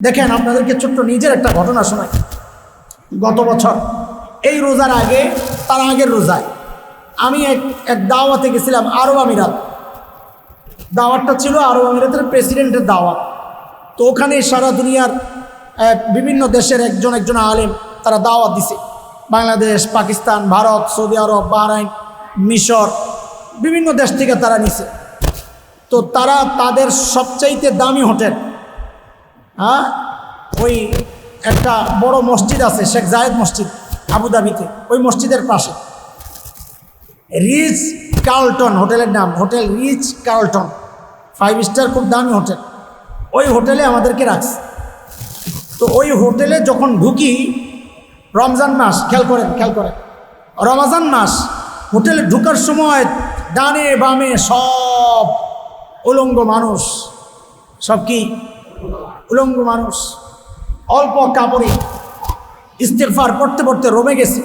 দেখেন, আপনাদেরকে ছোট্ট নিজের একটা ঘটনা শোনাই। গত বছর, এই রোজার আগে, তার আগের রোজায়, আমি এক এক দাওয়াতে গেছিলাম আরব আমিরাত। দাওয়াতটা ছিল আরব আমিরাতের প্রেসিডেন্টের দাওয়াত। তো ওখানে সারা দুনিয়ার বিভিন্ন দেশের একজন একজন আলেম তারা দাওয়াত দিছে। Bangladesh, Pakistan, Bharat, Saudi Arab, Bahrain, মিশর, বিভিন্ন দেশ থেকে তারা নিছে। তো তারা তাদের সবচাইতে দামি হোটেল হ্যাঁ? ওই একটা বড় মসজিদ আছে, শেখ জায়েদ মসজিদ, আবুধাবিতে, ওই মসজিদের পাশে। রিচ কার্লটন হোটেলের নাম, hotel Ritz Carlton. Five star খুব দামি হোটেল। ওই হোটেলে আমাদেরকে রাখছে। তো ওই হোটেলে যখন ঢুকি, রমজান মাস, খেয়াল করেন খেয়াল করেন। রমজান মাস, হোটেলে ঢুকার সময় ডানে বামে সব উলঙ্গ মানুষ, সব কি উলঙ্গ মানুষ, অল্প কাপড়ে ইস্তেফার পড়তে পড়তে রোমে গেছে।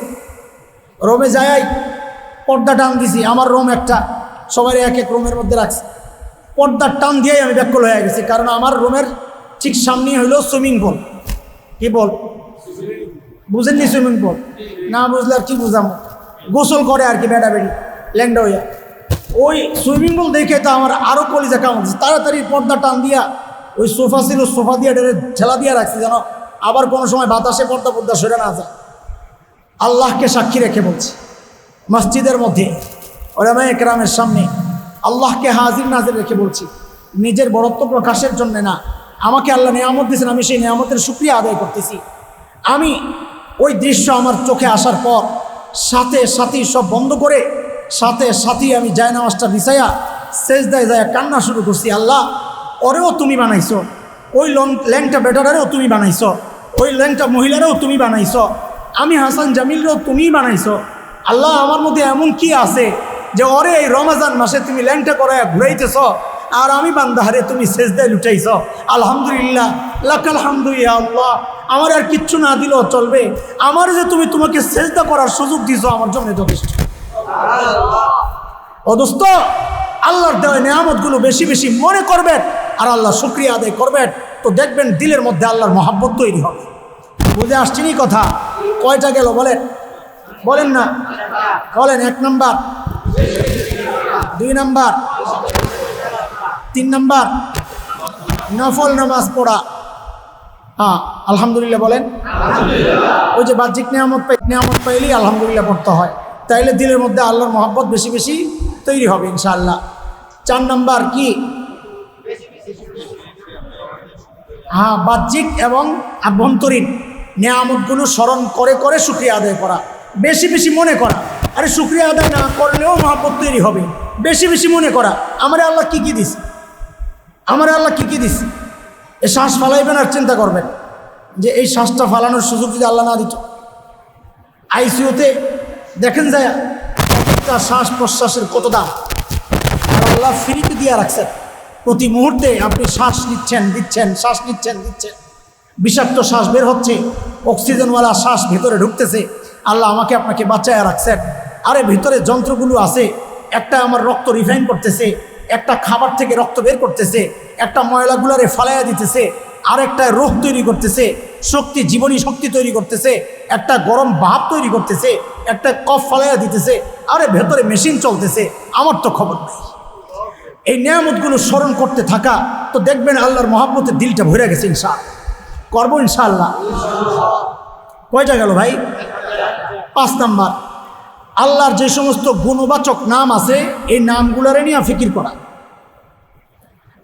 রোমে যাই পর্দা টান দিছি, আমার রোম একটা, সবাই এক এক রুমের মধ্যে রাখছি। পর্দার টান দিয়েই আমি ব্যাকল হয়ে গেছি, কারণ আমার রুমের ঠিক সামনেই হইল সুইমিং পুল। কি বল? বুঝেননি সুইমিং পুল? না বুঝলে আর কি বুঝাম? গোসল করে আর কি বেড়া বেড়ি ল্যাংডা হইয়া। ওই সুইমিং পুল দেখে তো আমার আরও কলিজা কাম তাড়াতাড়ি পর্দা টান দিয়া ওই সোফা ছিল, সোফা দিয়ে ডেরে ঠেলা দিয়ে রাখছি যেন আবার কোনো সময় বাতাসে পর্দা পর্দা সরে না যায়। আল্লাহকে সাক্ষী রেখে বলছি, মসজিদের মধ্যে ওলামা একরামের সামনে আল্লাহকে হাজির নাজির রেখে বলছি, নিজের বরত্ব প্রকাশের জন্য না, আমাকে আল্লাহ নিয়ামত দিয়েছেন, আমি সেই নিয়ামতের সুক্রিয়া আদায় করতেছি। আমি ওই দৃশ্য আমার চোখে আসার পর সাথে সাথী সব বন্ধ করে সাথে সাথী আমি জায়নামাজটা বিছাইয়া শেষ দেয় যায় কান্না শুরু করছি, আল্লাহ ওরেও তুমি বানাইছো। ওই লং, ল্যাংটা বেটারেও তুমি বানাইছো। ওই ল্যাংটা মহিলারও তুমি বানাইছো। আমি হাসান জামিলরেও তুমিই বানাইছো। আল্লাহ আমার মধ্যে এমন কি আছে যে ওরে এই রমাজান মাসে তুমি ল্যাংটা করায় ঘুরাইতেছ আর আমি বান্দাহারে তুমি শেষদায় লুটাইছ। আলহামদুলিল্লাহ লাক আলহামদুলিল্লাহ আল্লাহ। আমার আর কিচ্ছু না দিলেও চলবে। আমার যে তুমি তোমাকে সেজদা করার সুযোগ দিছ আমার জন্য যথেষ্ট। ও দোস্ত, আল্লাহর দেওয়া নিয়ামতগুলো বেশি বেশি মনে করবেন। আর আল্লাহ শুক্রিয়া আদায় করবেন। তো দেখবেন দিলের মধ্যে আল্লাহর মহাব্বত তৈরি হবে। বুঝে আসছেনি কথা? কয়টা গেল বলেন? বলেন না। বলেন এক নাম্বার। দুই নাম্বার। তিন নাম্বার। নফল নামাজ পড়া। হ্যাঁ আলহামদুলিল্লাহ বলেন। ওই যে বাহ্যিক নিয়ামত পাই নিয়ামত পাইলেই আলহামদুলিল্লাহ পড়তে হয়। তাইলে দিলের মধ্যে আল্লাহর মহাব্বত বেশি বেশি তৈরি হবে ইনশাআল্লাহ। চার নাম্বার কি? হ্যাঁ বাহ্যিক এবং আভ্যন্তরীণ নিয়ামতগুলো স্মরণ করে করে শুক্রিয়া আদায় করা। বেশি বেশি মনে করা। আরে, শুক্রিয়া আদায় না করলেও মহাব্বত তৈরি হবে। বেশি বেশি মনে করা। আমার আল্লাহ কি কি দিস আমার আল্লাহ কি কি দিস এ শ্বাস ফালাইবেন আর চিন্তা করবেন যে এই শ্বাসটা ফালানোর সুযোগ যদি আল্লাহ না দিত। আইসিউতে দেখেন যায়, একটা শ্বাস প্রশ্বাসের কত দাম। আল্লাহ ফ্রিতে দিয়ে রাখছেন। প্রতি মুহূর্তে আপনি শ্বাস নিচ্ছেন, দিচ্ছেন, শ্বাস নিচ্ছেন, দিচ্ছেন। বিষাক্ত শ্বাস বের হচ্ছে, অক্সিজেনওয়ালা শ্বাস ভেতরে ঢুকতেছে। আল্লাহ আমাকে আপনাকে বাঁচায় রাখছেন। আরে, ভিতরে যন্ত্রগুলো আছে। একটা আমার রক্ত রিফাইন করতেছে, একটা খাবার থেকে রক্ত বের করতেছে, একটা ময়লাগুলারে ফালাইয়া দিতেছে আর একটা রোগ তৈরি করতেছে, শক্তি, জীবনী শক্তি তৈরি করতেছে, একটা গরম ভাব তৈরি করতেছে, একটা কফ ফালাইয়া দিতেছে। আরে, ভেতরে মেশিন চলতেছে, আমার তো খবর নাই। এই নিয়ামতগুলো স্মরণ করতে থাকা, তো দেখবেন আল্লাহর মহাব্বতের দিলটা ভরে গেছে ইনশা করব ইনশাআল্লাহ। কয়টা গেল ভাই? পাঁচ নাম্বার। আল্লাহর যে সমস্ত গুণবাচক নাম আছে, এই নামগুলোরে নিয়ে ফিকির করা।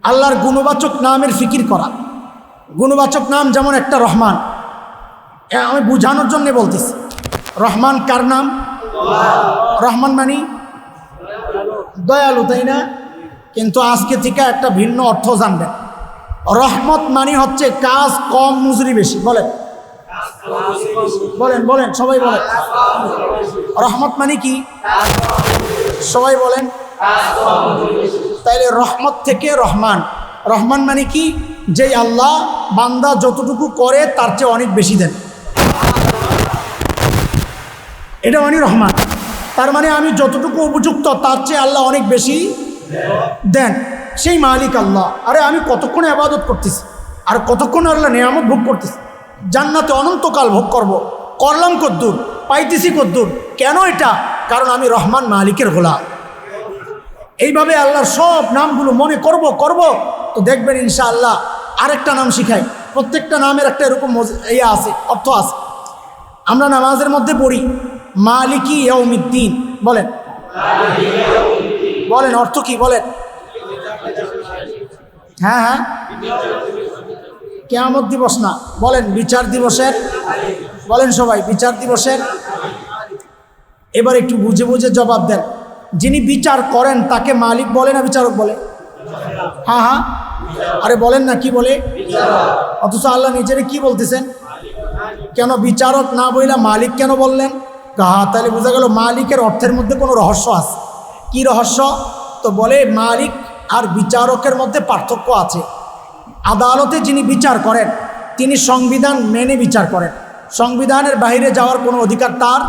আল্লাহর গুণবাচক নামের ফিকির করা। গুণবাচক নাম যেমন একটা রহমান। আমি বুঝানোর জন্য বলতেছি। রহমান কার নাম? রহমান মানি? দয়ালু, তাই না? কিন্তু আজকে থেকে একটা ভিন্ন অর্থ জানবেন। রহমত মানি হচ্ছে কাজ কম, মজুরি বেশি। বলেন। বলেন বলেন, সবাই বলেন। রহমত মানে কি? সবাই বলেন। তাইলে রহমত থেকে রহমান। রহমান মানে কি? যে আল্লাহ বান্দা যতটুকু করে, তার চেয়ে অনেক বেশি দেন। এটা মানে রহমান। তার মানে আমি যতটুকু উপযুক্ত, তার চেয়ে আল্লাহ অনেক বেশি দেন, সেই মালিক আল্লাহ। আরে আমি কতক্ষণ আবাদত করতেছি? আর কতক্ষণ আল্লাহ নিয়ামত ভোগ করতেছি? জান্নাতে অনন্তকাল ভোগ করব। করলাম কদ্দুর, পাইতেছি কদ্দুর। কেন এটা? কারণ আমি রহমান মালিকের গোলাম। এইভাবে আল্লাহর সব নামগুলো মনে করব করব। তো দেখবেন ইনশাআল্লাহ আরেকটা নাম শিখাই। প্রত্যেকটা নামের একটা এরকম ইয়ে আছে, অর্থ আছে। আমরা নামাজের মধ্যে পড়ি, মালিকি ইয়ৌমিদ্দিন বলেন। বলেন, অর্থ কি বলেন? হ্যাঁ হ্যাঁ। কেয়ামত দিবস না। বলেন, বিচার দিবসের। বলেন সবাই, বিচার দিবসের। এবার একটু বুঝে বুঝে জবাব দেন। যিনি বিচার করেন, তাকে মালিক বলে না বিচারক বলে? হ্যাঁ হ্যাঁ। আরে বলেন না, কি বলে? অথচ আল্লাহ নিজেরে কি বলতেছেন? কেন বিচারক না বইলা মালিক কেন বললেন? তাহলে বোঝা গেল, মালিকের অর্থের মধ্যে কোনো রহস্য আছে। কি রহস্য? তো বলে, মালিক আর বিচারকের মধ্যে পার্থক্য আছে। আদালতে যিনি বিচার করেন, তিনি সংবিধান মেনে বিচার করেন। সংবিধানের বাইরে যাওয়ার কোনো অধিকার তার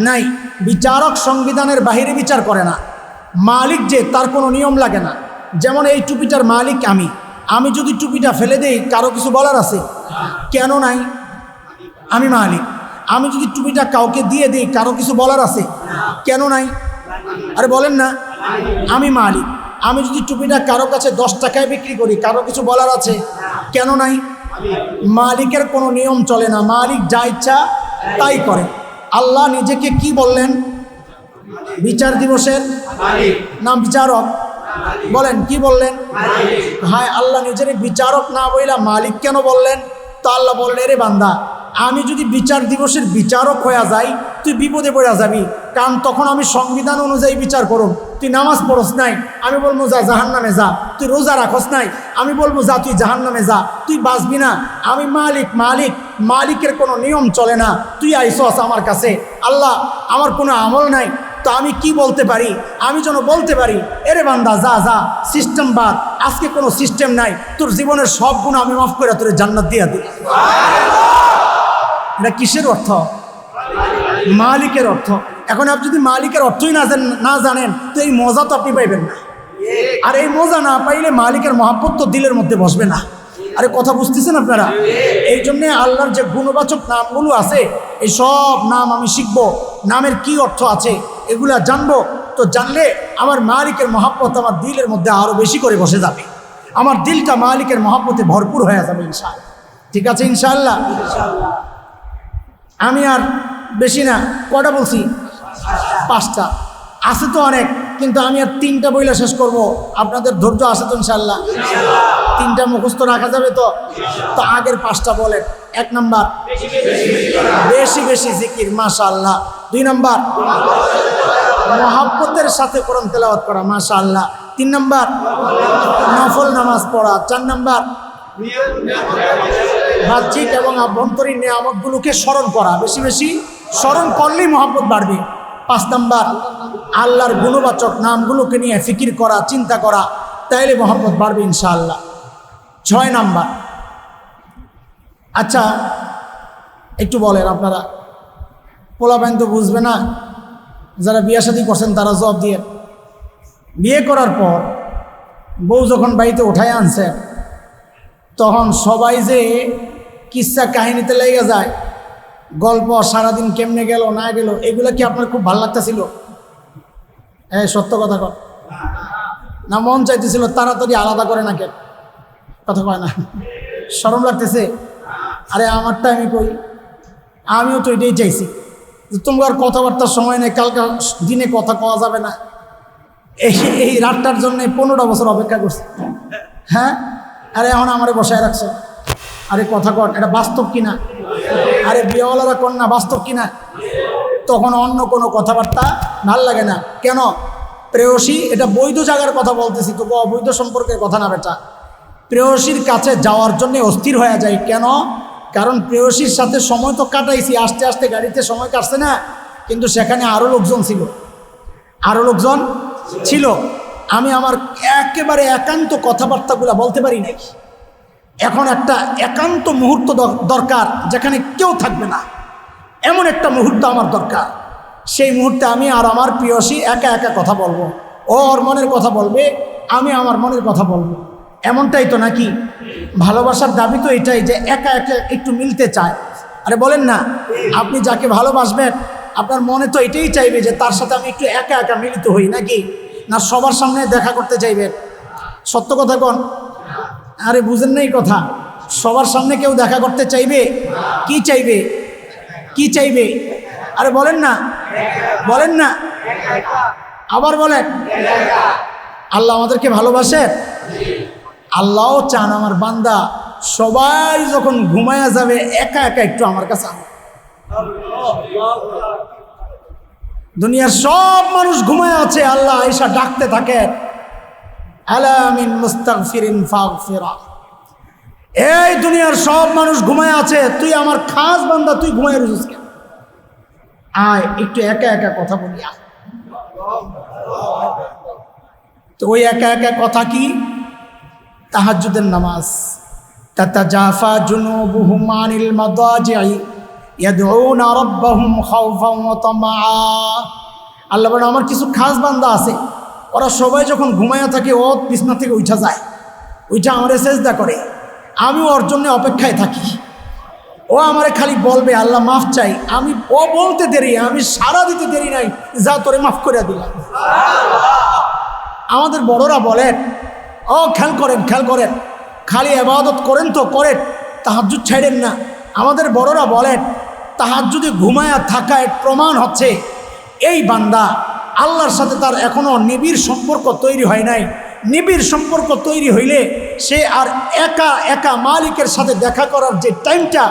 নাই। বিচারক সংবিধানের বাইরে বিচার করে না। মালিক যে, তার কোনো নিয়ম লাগে না। যেমন এই টুপিটার মালিক আমি। আমি যদি টুপিটা ফেলে দেই, কারও কিছু বলার আছে? কেন নাই? আমি মালিক। আমি যদি টুপিটা কাউকে দিয়ে দিই, কারও কিছু বলার আছে? কেন নাই? আরে বলেন না, আমি মালিক। আমি যদি টুপিটা কারও কাছে দশ টাকায় বিক্রি করি, কারও কিছু বলার আছে? কেন নাই? মালিকের কোনো নিয়ম চলে না। মালিক যা ইচ্ছা তাই করে। আল্লাহ নিজেকে কি বললেন? বিচার দিবসের নাম বিচারক। বলেন, কি বললেন? হায়, আল্লাহ নিজের বিচারক না বইলা মালিক কেন বললেন? তো আল্লাহ বললেন রে বান্দা, আমি যদি বিচার দিবসের বিচারক হয়ে যাই, তুই বিপদে পড়ে যাবি। কারণ তখন আমি সংবিধান অনুযায়ী বিচার করুন তুই নামাজ পড়স নাই। আমি বলব, যা জাহান নামে যা। তুই রোজা রাখস নাই। আমি বলব, যা, তুই জাহান নামে যা। তুই বাঁচবি না। আমি মালিক মালিক। মালিকের কোনো নিয়ম চলে না। তুই আইসস আমার কাছে। আল্লাহ, আমার কোনো আমল নাই। তো আমি কি বলতে পারি? আমি যেন বলতে পারি, এরে বান্দা, যা যা সিস্টেম বাদ। আজকে কোনো সিস্টেম নাই। তোর জীবনের সব গুণ আমি মাফ করে তোর জান্নাত দিয়ে দিই। এটা কিসের অর্থ? মালিকের অর্থ। এখন আপনি যদি মালিকের অর্থই না না জানেন, তো এই মজা তো আপনি পাইবেন না। আর এই মজা না পাইলে মালিকের মহাব্বত দিলের মধ্যে বসবে না। আরে কথা বুঝতেছেন আপনারা? এই জন্যে আল্লাহর যে গুণবাচক নামগুলো আছে, এই সব নাম আমি শিখব। নামের কি অর্থ আছে? এগুলা জানব, তো জানলে আমার মালিকের মহাব্বত আমার দিলের মধ্যে আরও বেশি করে বসে যাবে। আমার দিলটা মালিকের মহাব্বতে ভরপুর হয়ে যাবে ইনশাআল্লাহ। ঠিক আছে ইনশাআল্লাহ? আমি আর বেশি না, কটা বলছি? পাঁচটা। আছে তো অনেক। কিন্তু আমি আর তিনটা বইলা শেষ করব। আপনাদের ধৈর্য আছে তো ইনশাল্লাহ তিনটা মুখস্থ রাখা যাবে তো? তো আগের পাঁচটা বলেন। এক নাম্বার, বেশি বেশি জিকির মাশা আল্লাহ দুই নাম্বার, মহাব্বতের সাথে কোরআন তেলাওয়াত করা মাশা আল্লাহ তিন নাম্বার, নফল নামাজ পড়া। চার নাম্বার, বাহ্যিক এবং আভ্যন্তরীণ নিয়ামতগুলোকে স্মরণ করা। বেশি বেশি স্মরণ করলেই মহাব্বত বাড়বে। পাঁচ নাম্বার আল্লাহর গুণবাচক নামগুলোকে নিয়ে ফিকির করা, চিন্তা করা, তাইলে মহাব্বত বাড়বে ইনশাআল্লাহ। ছয় নাম্বার। আচ্ছা একটু বলেন আপনারা। পোলা ব্যাংক তো বুঝবে না, যারা বিয়ে শাদী করছেন তারা জব দিয়ে। বিয়ে করার পর বউ যখন বাড়িতে উঠায় আনছেন তখন সবাই যে কিসা কাহিনীতে লেগে যায়, গল্প সারাদিন কেমনে গেল, না গেল, এগুলো কি আপনার খুব ভালো লাগতেছিল? হ্যাঁ সত্য কথা কর না, মন চাইতেছিল তাড়াতাড়ি আলাদা করে না কেন কথা কয় না। সরম লাগতেছে। আরে, আমারটা আমি কই? আমিও তো এটাই চাইছি। তোমার কথাবার্তার সময় নেই, কালকে দিনে কথা কওয়া যাবে না। এই এই রাতটার জন্য পনেরোটা বছর অপেক্ষা করছি। হ্যাঁ? আরে, এখন আমারে বসায় রাখছো। আরে, কথা কর, এটা বাস্তব কিনা? আরে, বিয়েওয়ালারা কর না, বাস্তব কিনা? তখন অন্য কোনো কথাবার্তা ভালো লাগে না। কেন? প্রেয়সী, এটা বৈধ জায়গার কথা বলতেছি তবু অবৈধ সম্পর্কের কথা না বেটা। প্রেয়সীর কাছে যাওয়ার জন্য অস্থির হয়ে যায় কেন? কারণ প্রেয়সীর সাথে সময় তো কাটাইছি, আস্তে আস্তে গাড়িতে সময় কাটছে না, কিন্তু সেখানে আরও লোকজন ছিল। আরও লোকজন ছিল। আমি আমার একেবারে একান্ত কথাবার্তাগুলো বলতে পারি নাই। এখন একটা একান্ত মুহূর্ত দর- দরকার, যেখানে কেউ থাকবে না। এমন একটা মুহূর্ত আমার দরকার। সেই মুহূর্তে আমি আর আমার প্রিয়সী একা একা কথা বলব। ও ওর মনের কথা বলবে, আমি আমার মনের কথা বলব। এমনটাই তো নাকি? ভালোবাসার দাবি তো এটাই যে একা একা একটু মিলতে চায়। আরে বলেন না, আপনি যাকে ভালোবাসবেন, আপনার মনে তো এটাই চাইবে যে তার সাথে আমি একটু একা একা মিলিত হই নাকি? না সবার সামনে দেখা করতে চাইবেন সত্য কথা কোন। আরে বুঝেন নাই কথা। সবার সামনে কেউ দেখা করতে চাইবে? কি চাইবে? কি চাইবে? আরে বলেন না। বলেন না। আবার বলেন। আল্লাহ আমাদেরকে ভালোবাসেন? আল্লাহও চান আমার বান্দা। সবাই যখন ঘুমায়া যাবে, একা একা একটু আমার কাছে। দুনিয়ার সব মানুষ ঘুমায় আছে, আল্লাহ আয়সা ডাকতে থাকে। আলামিন মুস্তাগফিরিন ফাগফিরা এই দুনিয়ার সব মানুষ ঘুমায় আছে, তুই আমার খাস বান্দা, তুই ঘুমায় রয়েছিস কেন? আয়, একটু একা একা কথা বলি তো ওই একা একা কথা কি? তাহাজ্জুদের নামাজ। তাতাজাফা জুনুবুহুম আনিল মাদাজি'i ইয়াদউনা রাব্বাহুম খাওফান ওয়া তামাআ। আল্লাহ বলেন, আমার কিছু খাস বান্দা আছে, ওরা সবাই যখন ঘুমায়া থাকে, ও বিছনা থেকে উঠা যায় উঠা আমারে সেজদা করে। আমি ওর জন্য অপেক্ষায় থাকি। ও আমারে খালি বলবে, আল্লাহ মাফ চাই। আমি ও বলতে দেরি, আমি সারা দিতে দেরি নাই। যা তোরে মাফ করে দিলাম। আমাদের বড়রা বলেন, ও, খেয়াল করেন খেয়াল করেন। খালি আবাদত করেন তো, করেন। তাহাজুদ ছাড়েন না। আমাদের বড়রা বলেন তাহাজুদে ঘুমায়া থাকা এক প্রমাণ হচ্ছে, এই বান্দা আল্লাহর সাথে তার এখনও নিবিড় সম্পর্ক তৈরি হয় নাই। নিবিড় সম্পর্ক তৈরি হইলে সে আর একা একা মালিকের সাথে দেখা করার যে টাইমটা,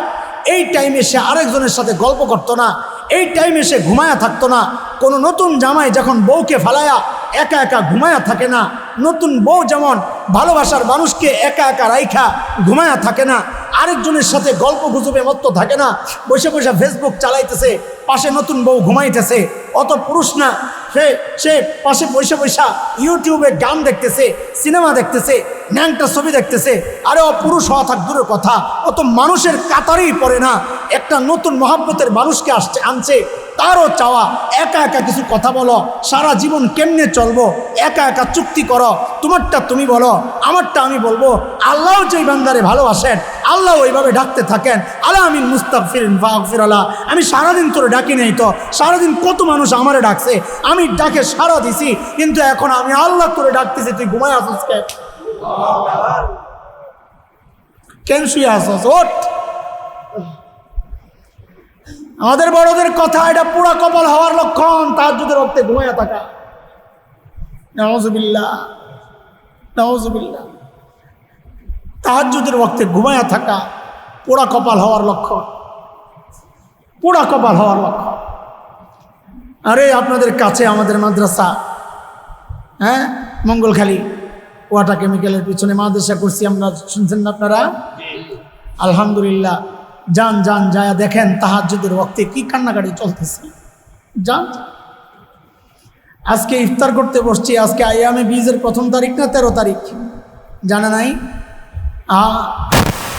এই টাইমে সে আরেকজনের সাথে গল্প করতো না, এই টাইমে সে ঘুমায়া থাকতো না। কোনো নতুন জামাই যখন বউকে ফালায়া একা একা ঘুমায়া থাকে না। নতুন বউ যেমন ভালোবাসার মানুষকে একা একা রাইখা ঘুমায়া থাকে না, আরেকজনের সাথে গল্প গুজবে মত্ত থাকে না, বসে বসে ফেসবুক চালাইতেছে, পাশে নতুন বউ ঘুমাইতেছে, অত পুরুষ না, সে সে পাশে বসে বসা ইউটিউবে গান দেখতেছে, সিনেমা দেখতেছে, ন্যাংটা ছবি দেখতেছে, আরে ও পুরুষ হওয়া থাক দূরের কথা, অত মানুষের কাতারেই পড়ে না, একটা নতুন মহাব্বতের মানুষকে আসছে, আনছে তারও চাওয়া, একা একা কিছু কথা বলো, সারা জীবন কেমনে চলবো, একা একা চুক্তি করো, তোমারটা তুমি বলো, আমারটা আমি বলব। আল্লাহ যেই বান্দারে ভালোবাসেন, আল্লাহ ওইভাবে ডাকতে থাকেন আল্লাহ আমি মুস্তাকফিরিন ফাকফির আল্লাহ আমি সারাদিন তোরে ডাকি নেই তো, সারাদিন কত মানুষ আমারে ডাকছে, আমি ডাকে সারা দিছি, কিন্তু এখন আমি আল্লাহ তোরে ডাকতেছি, তুই ঘুমায় আসিস কেন? শুয়ে আসস ওঠ! আমাদের বড়দের কথা এটা পুরা কপাল হওয়ার লক্ষণ তার যদি রক্তে ঘুমাইয়া থাকা। নওয়াজবিল্লা নওয়াজবিল্লা তাহাজুদের রক্তে ঘুমাইয়া থাকা পোড়া কপাল হওয়ার লক্ষণ। পোড়া কপাল হওয়ার লক্ষণ। আরে আপনাদের কাছে আমাদের মাদ্রাসা হ্যাঁ মঙ্গলখালী ওয়াটার কেমিক্যালের পিছনে মাদ্রাসা করছি আমরা শুনছেন না আপনারা? আলহামদুলিল্লাহ। যান যান, যায় দেখেন তাহাজ্জুদের রক্তে কি কান্নাকাটি চলতেছে। যান। আজকে ইফতার করতে বসছি, আজকে আইয়ামে বীজের প্রথম তারিখ না তেরো তারিখ? জানা নাই? আ,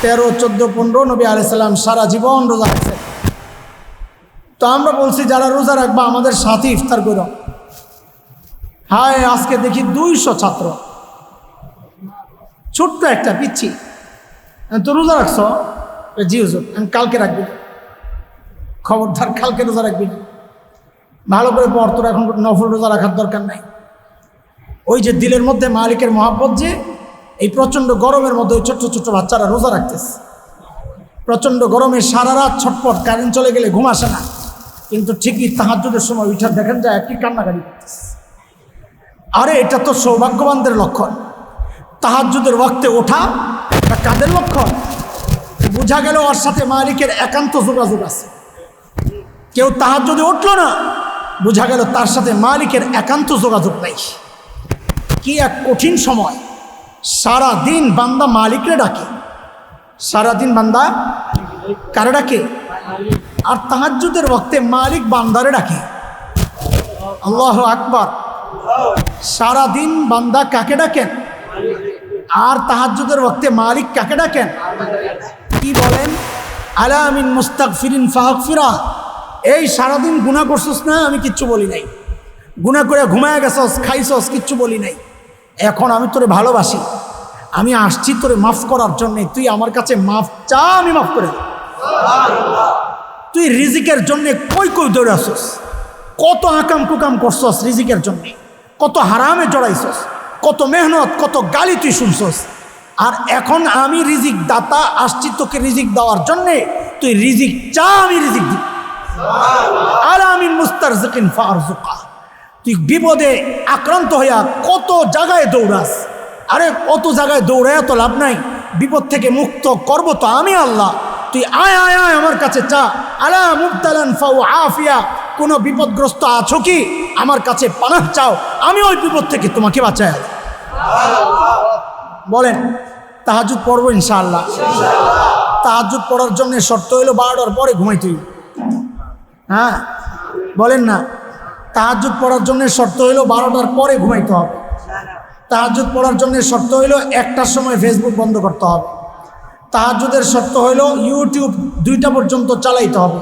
তেরো, চোদ্দ, পনেরো, নবী আলাইসাল্লাম সারা জীবন রোজা রাখছে। তো আমরা বলছি, যারা রোজা রাখবা, আমাদের সাথে ইফতার করো। হায়, আজকে দেখি দুইশো ছাত্র। ছোট্ট একটা পিচ্ছি। তো রোজা রাখছো? জি, হুজুর। আমি কালকে রাখবি। না। খবরদার, কালকে রোজা রাখবি না। ভালো করে পর তোর এখন নফল রোজা রাখার দরকার নাই। ওই যে দিলের মধ্যে মালিকের মহাব্বত যে, এই প্রচণ্ড গরমের মধ্যে ওই ছোট্ট ছোট্ট বাচ্চারা রোজা রাখতেছে। প্রচণ্ড গরমে সারা রাত ছটপট কারেন্ট চলে গেলে ঘুম আসে না। কিন্তু ঠিকই তাহাজুদের সময় উঠা দেখেন যায় কি কান্নাকাটি করতেছে। আরে, এটা তো সৌভাগ্যবানদের লক্ষণ। তাহাজুদের ওয়াক্তে ওঠা এটা কাদের লক্ষণ? বোঝা গেল ওর সাথে মালিকের একান্ত যোগাযোগ আছে। কেউ তাহার যদি উঠল না, বোঝা গেল তার সাথে মালিকের একান্ত যোগাযোগ নাই। কি এক কঠিন সময় সারা দিন বান্দা মালিকরে ডাকে। সারা দিন বান্দা কারে ডাকে? আর তাহাজ্জুদের বক্তে মালিক বান্দারে ডাকে। আল্লাহ আকবার। সারা দিন বান্দা কাকে ডাকেন? আর তাহাজ্জুদের বক্তে মালিক কাকে ডাকেন? কি বলেন? আলামিন মুস্তাক ফিরিন ফাহফিরা এই সারাদিন গুণা করছস না? আমি কিচ্ছু বলি নাই। গুণা করে ঘুমায় গেছস, খাইছস, কিচ্ছু বলি নাই। এখন আমি তোরে ভালোবাসি। আমি আসছি তোরে মাফ করার জন্যে। তুই আমার কাছে মাফ চা, আমি মাফ করে তুই রিজিকের জন্যে কই কই দৌড়ে আসস কত আকাম কুকাম করছস রিজিকের জন্যে? কত হারামে জড়াইছস? কত মেহনত, কত গালি তুই শুনছস? আর এখন আমি রিজিক দাতা আসছি তোকে রিজিক দেওয়ার জন্যে। তুই রিজিক চা আমি রিজিক দিব। আর আমি মুস্তার জকিন ফারজুকা তুই বিপদে আক্রান্ত হইয়া কত জায়গায় দৌড়াস? আরে কত জায়গায় দৌড়ায় তো লাভ নাই। বিপদ থেকে মুক্ত করব তো আমি আল্লাহ। তুই আয় আয় আয় আমার কাছে চা। আলা মুক্তালান ফাউ আফিয়া। কোনো বিপদগ্রস্ত আছো কি? আমার কাছে পানাহ চাও। আমি ওই বিপদ থেকে তোমাকে বাঁচাই বলেন তাহাজুদ পড়ব ইনশাআল্লাহ। তাহাজুদ পড়ার জন্য শর্ত হইল বারোটার পরে ঘুমাইতে হ্যাঁ বলেন না। তাহাজুদ পড়ার জন্য শর্ত হইল বারোটার পরে ঘুমাইতে হবে। তাহাজুদ পড়ার জন্য শর্ত হইল একটার সময় ফেসবুক বন্ধ করতে হবে। তাহাজুদের শর্ত হইল ইউটিউব দুইটা পর্যন্ত চালাইতে হবে।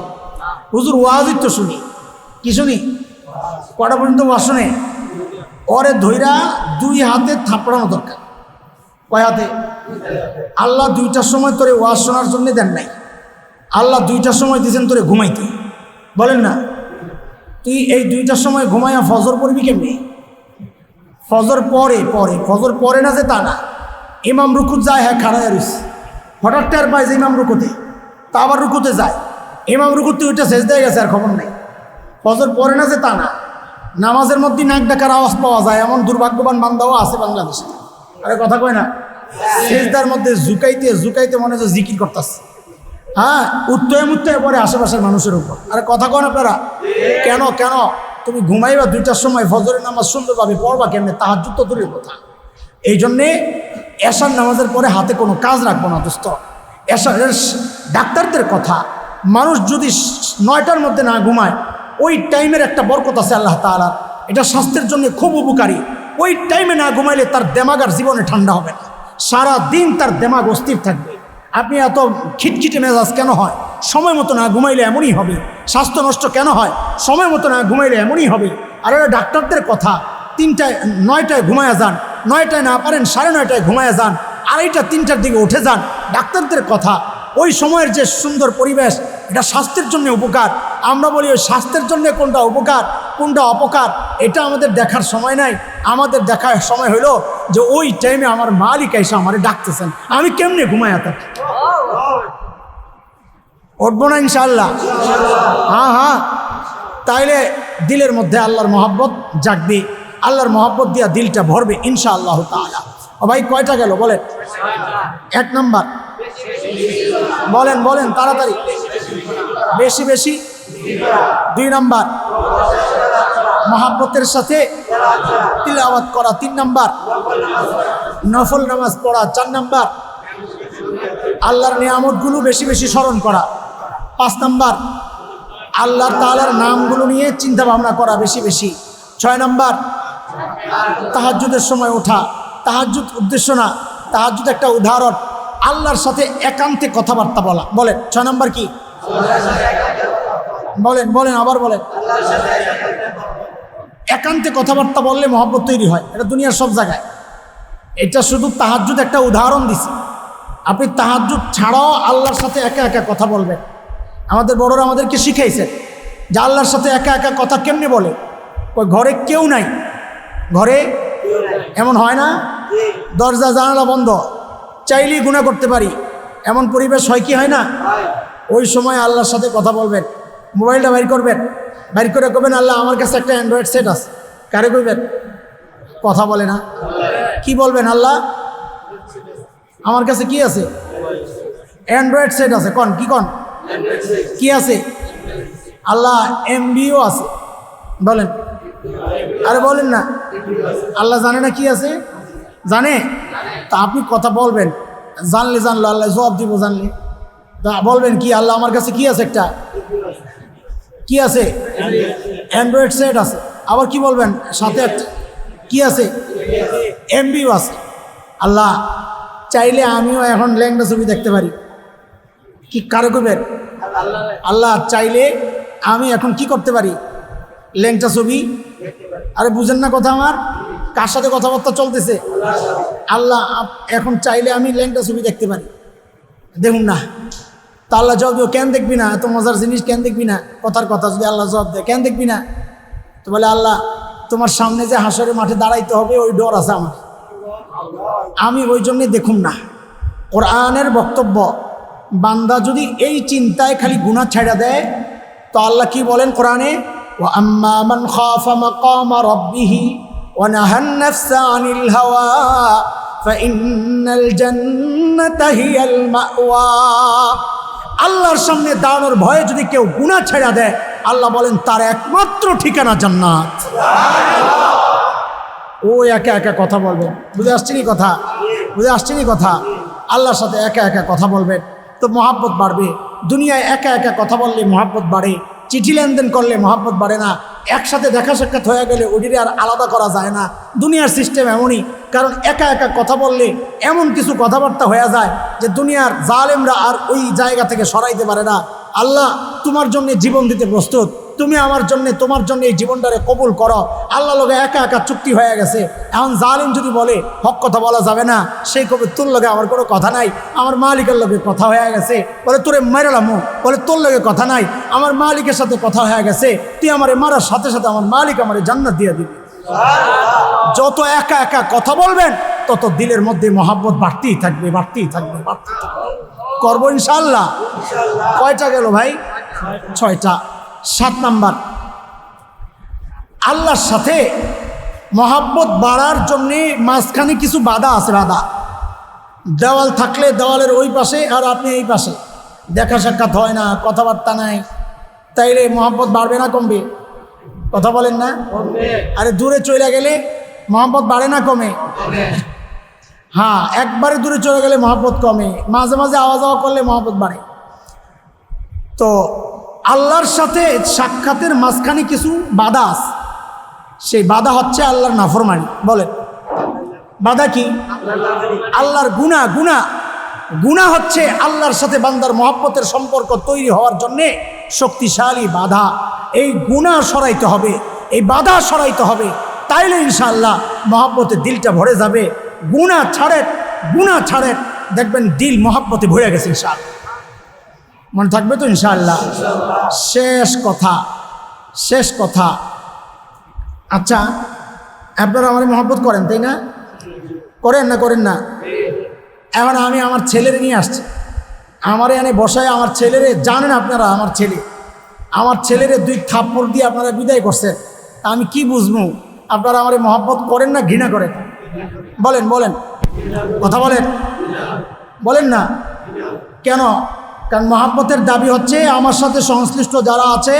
হুজুর ওয়াজই তো শুনি। কি শুনি? কটা পর্যন্ত ওয়াজ শুনে? ওরে ধৈরা দুই হাতে থাপড়ানো দরকার। কয় হাতে আল্লাহ দুইটার সময় তোরে ওয়াজ শোনার জন্য দেন নাই। আল্লাহ দুইটার সময় দিয়েছেন তোরে ঘুমাইতে। বলেন না? তুই এই দুইটার সময় ঘুমাইয়া ফজর পড়বি কেমনি? ফজর পরে পরে, ফজর পরে না যে তা না। ইমাম রুকুত যায় হ্যাঁ খাড়ায় রইস হঠাৎ টের পায় যে ইমাম রুকুতে। তা আবার রুকুতে যায়। ইমাম রুকুতে ওইটা শেষ দিয়ে গেছে, আর খবর নেই। ফজর পরে না যে তা না। নামাজের মধ্যে নাক ডাকার আওয়াজ পাওয়া যায়, এমন দুর্ভাগ্যবান বান্ধাও আছে বাংলাদেশে। আরে কথা কয় না। শেষদার মধ্যে জুকাইতে জুকাইতে মনে হচ্ছে জিকির করতেছে। হ্যাঁ উত্তয়ে মুত্তয়ে পরে আশেপাশের মানুষের উপর। আরে কথা কন আপনারা। কেন কেন? তুমি ঘুমাইবা দুইটার সময়, ফজরের নামাজ সুন্দরভাবে পড়বা কেমনে? তাহার যুক্ত দূরের কথা। এই জন্যে এশার নামাজের পরে হাতে কোনো কাজ রাখব না, দোস্ত। এশার ডাক্তারদের কথা। মানুষ যদি নয়টার মধ্যে না ঘুমায়, ওই টাইমের একটা বরকত আছে আল্লাহ তালার এটা স্বাস্থ্যের জন্য খুব উপকারী। ওই টাইমে না ঘুমাইলে তার দেমাগ আর জীবনে ঠান্ডা হবে না। সারা দিন তার দেমাগ অস্থির থাকবে। আপনি এত খিটখিটে মেজাজ কেন হয়? সময় মতো না ঘুমাইলে এমনই হবে। স্বাস্থ্য নষ্ট কেন হয়? সময় মতো না ঘুমাইলে এমনই হবে। আর এটা ডাক্তারদের কথা, তিনটায়, নয়টায় ঘুমায়া যান। নয়টায় না পারেন, সাড়ে নয়টায় ঘুমায়া যান। আড়াইটা, তিনটার দিকে উঠে যান। ডাক্তারদের কথা, ওই সময়ের যে সুন্দর পরিবেশ এটা স্বাস্থ্যের জন্য উপকার। আমরা বলি ওই স্বাস্থ্যের জন্য কোনটা উপকার, কোনটা অপকার, এটা আমাদের দেখার সময় নাই। আমাদের দেখার সময় হলো যে ওই টাইমে আমার মালিক এসে আমারে ডাকতেছেন। আমি কেমনে ঘুমায় থাকি? উঠবো না ইনশাল্লাহ হ্যাঁ হ্যাঁ। তাইলে দিলের মধ্যে আল্লাহর মহাব্বত জাগবে। আল্লাহর মহাব্বত দিয়া দিলটা ভরবে ইনশা আল্লাহ তালা ও ভাই, কয়টা গেল? বলেন। এক নাম্বার। বলেন বলেন, তাড়াতাড়ি। বেশি বেশি। দুই নাম্বার। মহাব্বতের সাথে তিলাওয়াত করা তিন নাম্বার। নফল নামাজ পড়া চার নাম্বার। আল্লাহর নিয়ামতগুলো বেশি বেশি স্মরণ করা। পাঁচ নাম্বার। আল্লাহ তালার নামগুলো নিয়ে চিন্তা ভাবনা করা বেশি বেশি। ছয় নাম্বার। তাহাজুদের সময় ওঠা। তাহাজুদ উদ্দেশ্য না। তাহাজুদ একটা উদাহরণ। আল্লাহর সাথে একান্তে কথাবার্তা বলা। বলেন, ছয় নাম্বার কি? বলেন বলেন, আবার বলেন। একান্তে কথাবার্তা বললে মহব্বত তৈরি হয়, এটা দুনিয়ার সব জায়গায়। এটা শুধু তাহাজুদ একটা উদাহরণ দিছি। আপনি তাহাজুদ ছাড়াও আল্লাহর সাথে একা একা কথা বলবেন। আমাদের বড়রা আমাদেরকে শিখাইছে যে আল্লাহর সাথে একা একা কথা কেমনে বলে? ওই ঘরে কেউ নাই? ঘরে এমন হয় না? দরজা, জানালা বন্ধ। চাইলেই গুণা করতে পারি। এমন পরিবেশ হয় কি, হয় না? ওই সময় আল্লাহর সাথে কথা বলবেন, মোবাইলটা বাইর করবেন, বাইর করে করবেন আল্লাহ, আমার কাছে একটা অ্যান্ড্রয়েড সেট আছে। কারে কইবেন? কথা বলে না। কি বলবেন আল্লাহ? আমার কাছে কি আছে? অ্যান্ড্রয়েড সেট আছে। কন, কি কন? কি আছে? আল্লাহ এমবিও আছে। বলেন। আরে বলেন না। আল্লাহ জানে না কি আছে? জানে? তা আপনি কথা বলবেন। জানলে জানলো, আল্লাহ জবাব দিব জানলে। তা বলবেন কি, আল্লাহ আমার কাছে কি আছে একটা? কি আছে? অ্যান্ড্রয়েড সেট আছে। আবার কি বলবেন? সাথে একটা। কি আছে? এমবিও আছে। আল্লাহ, চাইলে আমিও এখন ল্যাংটা ছবি দেখতে পারি। কি কারও করবেন আল্লাহ, চাইলে আমি এখন কি করতে পারি? ল্যাংটা ছবি। আরে, বুঝেন না কথা আমার? কার সাথে কথাবার্তা চলতেছে? আল্লাহ এখন চাইলে আমি ল্যাংটা ছবি দেখতে পারি। দেখুন না। তা আল্লাহ জবাব দেবো, কেন দেখবি না? এত মজার জিনিস কেন দেখবি না? কথার কথা যদি আল্লাহ জবাব দেয়, কেন দেখবি না? তো বলে, আল্লাহ, তোমার সামনে যে হাসরের মাঠে দাঁড়াইতে হবে, ওই ডর আছে আমার। আমি ওই জন্যে দেখুন না। কোরআনের বক্তব্য, বান্দা যদি এই চিন্তায় খালি গুণা ছেড়ে দেয়, তো আল্লাহ কি বলেন কোরআনে? ও আম্মা মান খাফা মাকামা রাব্বিহি ওয়া নাহান নাফসা আনিল হাওয়া আল্লাহর সামনে দাঁড়ানোর ভয়ে যদি কেউ গুণা ছেড়া দেয়, আল্লাহ বলেন, তার একমাত্র ঠিকানা জান্নাত। ও একা একা কথা বলবেন বুঝে আসছেনি কথা? বুঝে আসছেনি কথা? আল্লাহর সাথে একা একা কথা বলবেন তো মহাব্বত বাড়বে। দুনিয়ায় একা একা কথা বললে মহাব্বত বাড়ে। চিঠি লেনদেন করলে মহাব্বত বাড়ে না। একসাথে দেখা সাক্ষাৎ হয়ে গেলে ওটিরে আর আলাদা করা যায় না। দুনিয়ার সিস্টেম এমনই, কারণ একা একা কথা বললে এমন কিছু কথাবার্তা হয়ে যায় যে দুনিয়ার জালেমরা আর ওই জায়গা থেকে সরাইতে পারে না। আল্লাহ তোমার জন্য জীবন দিতে প্রস্তুত। তুমি আমার জন্য, তোমার জন্য এই জীবনটারে কবুল করো। আল্লাহ লোকে একা একা চুক্তি হয়ে গেছে। এখন জালিম যদি বলে, হক কথা বলা যাবে না। সেই কবি, তোর লগে আমার কোনো কথা নাই। আমার মালিকের লগে কথা হয়ে গেছে। বলে, তোরে মেরালাম বলে, তোর লগে কথা নাই। আমার মালিকের সাথে কথা হয়ে গেছে। তুই আমারে মারার সাথে সাথে আমার মালিক আমার জান্নাত দিয়ে দিবি। যত একা একা কথা বলবেন, তত দিলের মধ্যে মহাব্বত বাড়তেই থাকবে বাড়তেই থাকবে বাড়তেই থাকবে। করব ইনশাল্লাহ কয়টা গেল ভাই? ছয়টা। সাত নাম্বার। আল্লাহর সাথে মহাব্বত বাড়ার জন্যে মাঝখানে কিছু বাধা আছে বাধা। দেওয়াল থাকলে দেওয়ালের ওই পাশে আর আপনি এই পাশে। দেখা সাক্ষাৎ হয় না কথাবার্তা নাই। তাইলে মহাব্বত বাড়বে না কমবে? কথা বলেন না? আরে দূরে চলে গেলে মহাব্বত বাড়ে না কমে? হ্যাঁ একবারে দূরে চলে গেলে মহাব্বত কমে। মাঝে মাঝে আওয়া যাওয়া করলে মহাব্বত বাড়ে। তো আল্লাহর সাথে সাক্ষাতের মাঝখানে কিছু বাধা আছে। সেই বাধা হচ্ছে আল্লাহর নাফরমানি। বলেন। বাধা কি? আল্লাহর গুণা গুণা গুণা হচ্ছে আল্লাহর সাথে বান্দার মহাব্বতের সম্পর্ক তৈরি হওয়ার জন্যে শক্তিশালী বাধা। এই গুণা সরাইতে হবে, এই বাধা সরাইতে হবে। তাইলে ইনশাআল্লাহ মহাব্বতে দিলটা ভরে যাবে। গুণা ছাড়ে গুণা ছাড়ে দেখবেন দিল মহাব্বতে ভরে গেছে ইনশাআল্লাহ। মনে থাকবে তো, ইনশাআল্লাহ? শেষ কথা শেষ কথা। আচ্ছা আপনারা আমার মহব্বত করেন, তাই না? করেন না করেন না? এখন আমি আমার ছেলের নিয়ে আসছি। আমার এনে বসায় আমার ছেলেরে, জানেন আপনারা আমার ছেলে। আমার ছেলেরে দুই থাপ্পড় দিয়ে আপনারা বিদায় করছেন। তা আমি কি বুঝব? আপনারা আমার মহব্বত করেন না, ঘৃণা করেন? বলেন বলেন। কথা বলেন। বলেন না? কেন? কারণ মহাব্বতের দাবি হচ্ছে আমার সাথে সংশ্লিষ্ট যারা আছে,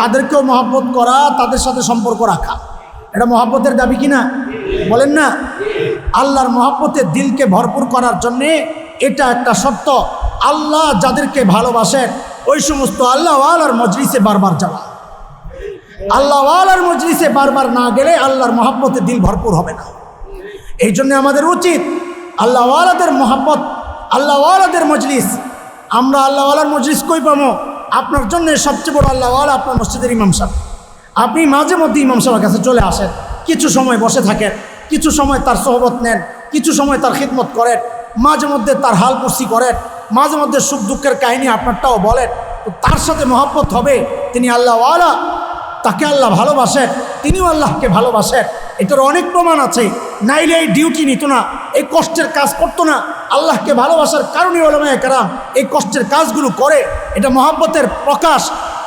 তাদেরকেও মহাব্বত করা, তাদের সাথে সম্পর্ক রাখা। এটা মহাব্বতের দাবি কি না? বলেন না? আল্লাহর মহাব্বতের দিলকে ভরপুর করার জন্যে এটা একটা সত্য আল্লাহ যাদেরকে ভালোবাসেন, ওই সমস্ত আল্লাহ আল্লাহর মজলিসে বারবার যাওয়া। আল্লাহ আল্লাহর মজলিসে বারবার না গেলে আল্লাহর মহাব্বতে দিল ভরপুর হবে না। এই জন্য আমাদের উচিত আল্লাহ আলাদের মহাব্বত আল্লাহ আলাদের মজলিস আমরা আল্লাহ আলার মজলিস কই পাবো? আপনার জন্য সবচেয়ে বড় আল্লাহ আলা আপনার মসজিদের ইমাম সাহেব। আপনি মাঝে মধ্যে ইমাম সাহেবের কাছে চলে আসেন, কিছু সময় বসে থাকেন, কিছু সময় তার সহবত নেন, কিছু সময় তার খিদমত করেন, মাঝে মধ্যে তার হাল কুর্সি করেন, মাঝে মধ্যে সুখ দুঃখের কাহিনী আপনারটাও বলেন। তো তার সাথে মহাব্বত হবে, তিনি আল্লাহ আলা তাকে আল্লাহ ভালোবাসেন, তিনিও আল্লাহকে ভালোবাসেন। এটার অনেক প্রমাণ আছে। নাইলে এই ডিউটি নিত না, এই কষ্টের কাজ করতো না। আল্লাহকে ভালোবাসার কারণে ওলামায় কারাম এই কষ্টের কাজগুলো করে। এটা মহাব্বতের প্রকাশ।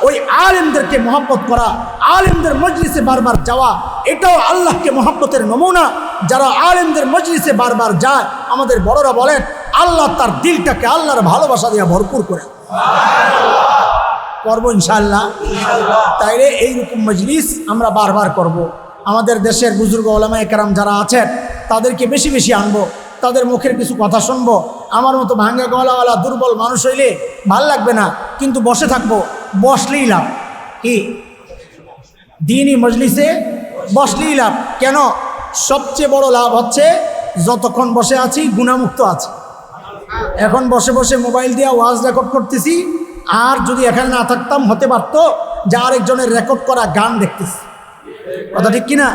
ওই আলেমদেরকে মহাব্বত করা, আলেমদের মজলিসে বারবার যাওয়া, এটাও আল্লাহকে মহাব্বতের নমুনা। যারা আলেমদের মজলিসে বারবার যায়, আমাদের বড়রা বলেন, আল্লাহ তার দিলটাকে আল্লাহর ভালোবাসা দিয়ে ভরপুর করে। করব ইনশাল্লাহ তাইলে এইরকম মজলিস আমরা বারবার করব। আমাদের দেশের বুজুর্গ ওলামা একরাম যারা আছেন, তাদেরকে বেশি বেশি আনব, তাদের মুখের কিছু কথা শুনব। আমার মতো ভাঙ্গা গলাওয়ালা দুর্বল মানুষ হইলে ভালো লাগবে না, কিন্তু বসে থাকব, বসলেই লাভ। কি? দিনই মজলিসে বসলেই লাভ। কেন? সবচেয়ে বড় লাভ হচ্ছে যতক্ষণ বসে আছি, গুণামুক্ত আছে। এখন বসে বসে মোবাইল দিয়ে ওয়াজ রেকর্ড করতেছি, আর যদি এখানে না থাকতাম, হতে পারতো যে আরেকজনের রেকর্ড করা গান দেখতেছি। কথা ঠিক কিনা?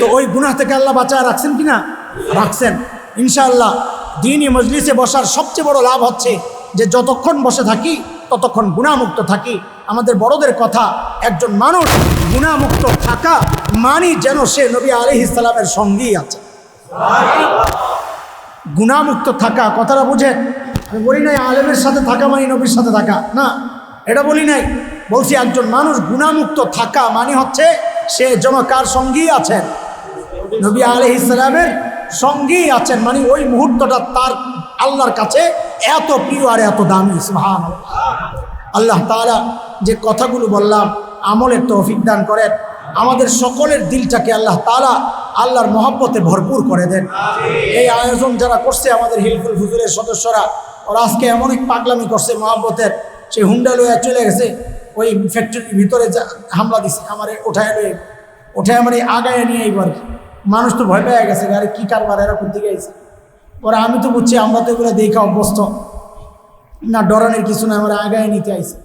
তো ওই গুনাহ থেকে আল্লাহ বাঁচায় রাখছেন কিনা? রাখছেন। ইনশাআল্লাহ দিনই মজলিসে বসার সবচেয়ে বড় লাভ হচ্ছে যে যতক্ষণ বসে থাকি, ততক্ষণ গুণামুক্ত থাকি। আমাদের বড়দের কথা, একজন মানুষ গুণামুক্ত থাকা মানি যেন সে নবী আলি ইসলামের সঙ্গেই আছে। গুণামুক্ত থাকা, কথাটা বুঝেন আমি বলি নাই আলেমের সাথে থাকা মানে নবীর সাথে থাকা। না, এটা বলি নাই। বলছি একজন মানুষ গুণামুক্ত থাকা মানে হচ্ছে সে যেন কার সঙ্গেই আছেন? নবী আলহ ইসলামের সঙ্গেই আছেন। মানে ওই মুহূর্তটা তার আল্লাহর কাছে এত প্রিয় আর এত দামি সুহান আল্লাহ তাআলা যে কথাগুলো বললাম আমলের তৌফিক দান করেন। আমাদের সকলের দিলটাকে আল্লাহ তাআলা আল্লাহর মহব্বতে ভরপুর করে দেন। এই আয়োজন যারা করছে আমাদের হিলফুল ফুজুরের সদস্যরা ওরা আজকে এমন এক পাগলামি করছে মহব্বতের। সেই হুন্ডা লইয়া চলে গেছে। ওই ফ্যাক্টরির ভিতরে যা হামলা দিছে, আমার ওঠায় লয়ে ওঠায় আমার এই আগায় নিয়ে এইবার মানুষ তো ভয় পেয়ে গেছে আরে কী কারবার, এরা দিকে গেছে ওরা আমি তো বুঝছি, আমরা তো এগুলো দেখে অভ্যস্ত। না, ডরানের কিছু না আমরা আগায় নিতে আইছি।